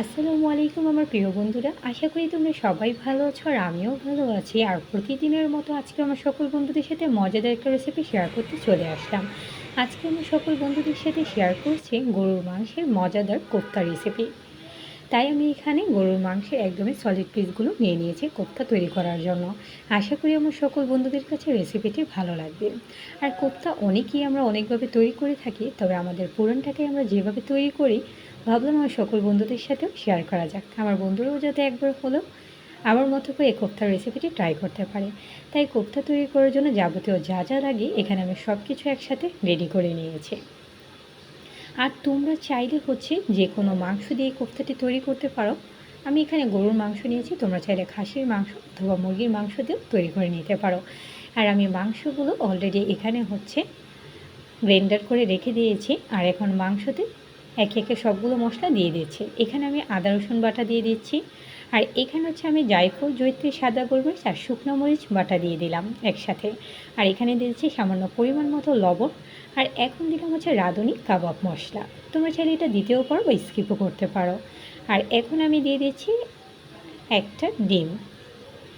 আসসালামু আলাইকুম আমার প্রিয় বন্ধুরা। আশা করি তোমরা সবাই ভালো আছো আর আমিও ভালো আছি। আর প্রতিদিনের মতো আজকে আমার সকল বন্ধুদের সাথে মজাদার একটা রেসিপি শেয়ার করতে চলে আসলাম। আজকে আমি সকল বন্ধুদের সাথে শেয়ার করছি গরুর মাংসের মজাদার কোপ্তা রেসিপি তাই আমি এখানে গরুর মাংসের একদমই সলিড পিসগুলো নিয়ে নিয়েছি কোপ্তা তৈরি করার জন্য। আশা করি আমার সকল বন্ধুদের কাছে রেসিপিটি ভালো লাগবে। আর কোপ্তা অনেকেই আমরা অনেকভাবে তৈরি করে থাকি, তবে আমাদের পুরানটাকে আমরা যেভাবে তৈরি করি ভাবলাম আমার সকল বন্ধুদের সাথেও শেয়ার করা যাক। আমার বন্ধুরাও যাতে একবার হলেও আমার মতো করে এই কোপ্তার রেসিপিটি ট্রাই করতে পারে। তাই কোপ্তা তৈরি করার জন্য যাবতীয় যা যা লাগে এখানে আমি সব কিছু একসাথে রেডি করে নিয়েছি। আর তোমরা চাইলে হচ্ছে যে কোনো মাংস দিয়ে কোপ্তাটি তৈরি করতে পারো। আমি এখানে গরুর মাংস নিয়েছি, তোমরা চাইলে খাসির মাংস অথবা মুরগির মাংস দিয়েও তৈরি করে নিতে পারো। আর আমি মাংসগুলো অলরেডি এখানে হচ্ছে গ্রেন্ডার করে রেখে দিয়েছি। আর এখন মাংসতে একে একে সবগুলো মশলা দিয়ে দিচ্ছি এখানে আমি আদা, রসুন বাটা দিয়ে দিচ্ছি। আর এখানে হচ্ছে আমি জায়ফল জৈত্রী সাদা গোলমরিচ আর শুকনো মরিচ বাটা দিয়ে দিলাম একসাথে। আর এখানে দিয়েছি সামান্য পরিমাণ মতো লবণ। আর এখন দিলাম হচ্ছে রাঁধুনি কাবাব মশলা। তোমরা চাইলে এটা দিতেও পারো বা স্কিপও করতে পারো। আর এখন আমি দিয়ে দিচ্ছি একটা ডিম।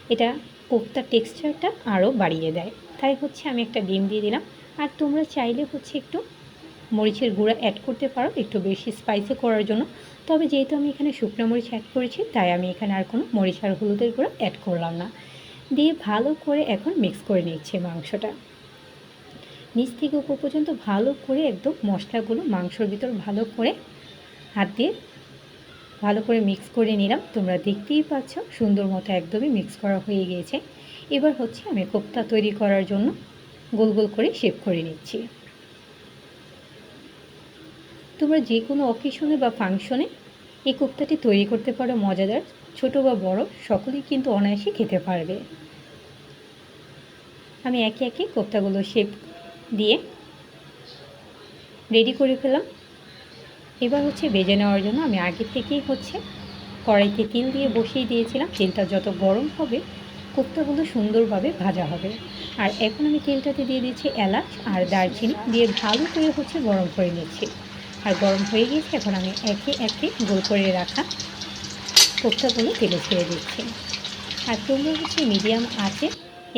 এটা কোপ্তার টেক্সচারটা আরও বাড়িয়ে দেয়। তাই হচ্ছে আমি একটা ডিম দিয়ে দিলাম। আর তোমরা চাইলে হচ্ছে একটু মরিচের গুঁড়া অ্যাড করতে পারো, একটু বেশি স্পাইসি করার জন্য। তবে যেহেতু আমি এখানে শুকনো মরিচ অ্যাড করেছি, তাই আমি এখানে আর কোনো মরিচ আর হলুদের গুঁড়া অ্যাড করলাম না। দিয়ে ভালো করে এখন মিক্স করে নিচ্ছি মাংসটা। নিচ থেকে উপর পর্যন্ত ভালো করে একদম মশলাগুলো মাংসর ভিতর ভালো করে হাত দিয়ে ভালো করে মিক্স করে নিলাম। তোমরা দেখতেই পাচ্ছ, সুন্দর মতো একদমই মিক্স করা হয়ে গিয়েছে। এবার হচ্ছে আমি কোপ্তা তৈরি করার জন্য গোল গোল করে শেপ করে নিচ্ছি। তোমরা যে কোনো অকেশনে বা ফাংশনে এই কোপ্তাটি তৈরি করতে পারো, মজাদার। ছোট বা বড়, সকলেই কিন্তু অনায়াসে খেতে পারবে। আমি একে একে কোপ্তাগুলো শেপ দিয়ে রেডি করে ফেলাম এবার হচ্ছে ভেজে নেওয়ার জন্য আমি আগে থেকেই হচ্ছে কড়াইতে তেল দিয়ে বসিয়ে দিয়েছিলাম। তেলটা যত গরম হবে, কোপ্তাগুলো সুন্দরভাবে ভাজা হবে। আর এখন আমি তেলটাতে দিয়ে দিচ্ছি এলাচ আর দারচিনি দিয়ে ভালো করে হচ্ছে গরম করে নিচ্ছি। আর গরম হয়ে গিয়েছে, এখন আমি একে একে গোল করে রাখা কোপ্তাগুলো তেলে ছেড়ে দিচ্ছি। আর তোমরা হচ্ছে মিডিয়াম আছে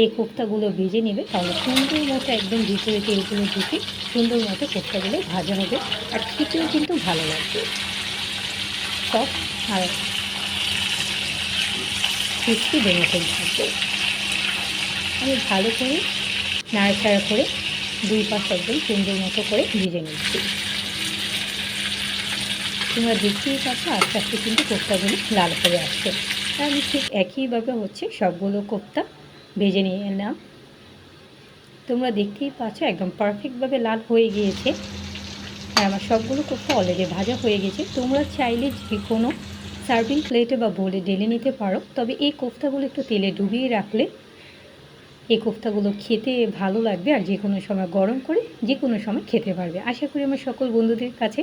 এই কোপ্তাগুলো ভেজে নেবে, তাহলে সুন্দর মতো একদম ভিতরে তেলগুলো ঢুকে সুন্দর মতো কোপ্তাগুলো ভাজা হবে, আর খেতেও কিন্তু ভালো লাগবে। সব আর ক্রিস্পি বেনাতেই থাকবে। আমি ভালো করে নাড়াচাড়া করে দুই পাশ একদম সুন্দর মতো করে ভিজে নিচ্ছি। তোমরা দেখতেই পাচ্ছ, আস্তে আস্তে কিন্তু কোপ্তাগুলো লাল হয়ে আসছে। আমি ঠিক একইভাবে হচ্ছে সবগুলো কোপ্তা ভেজে নিয়ে এলাম তোমরা দেখতেই পাচ্ছ, একদম পারফেক্টভাবে লাল হয়ে গিয়েছে। আর আমার সবগুলো কোপ্তা অলরেডি ভাজা হয়ে গেছে। তোমরা চাইলে যে কোনো সার্ভিং প্লেটে বা বোলে ঢেলে নিতে পারো। তবে এই কোফতাগুলো একটু তেলে ডুবিয়ে রাখলে এই কোফতাগুলো খেতে ভালো লাগবে। আর যে কোনো সময় গরম করে যে কোনো সময় খেতে পারবে। আশা করি আমার সকল বন্ধুদের কাছে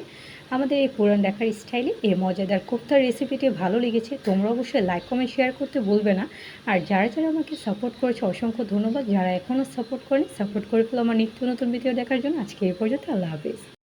আমাদের এই পুরান দেখার স্টাইলে এই মজাদার কোফতার রেসিপিটি ভালো লেগেছে। তোমরা অবশ্যই লাইক কমেন্ট শেয়ার করতে বলবে না। আর যারা যারা আমাকে সাপোর্ট করেছে, অসংখ্য ধন্যবাদ। যারা এখনও সাপোর্ট করেন সাপোর্ট করে ফেলো আমার নিত্য নতুন ভিডিও দেখার জন্য। আজকে এই পর্যন্ত আল্লাহ হাফিজ।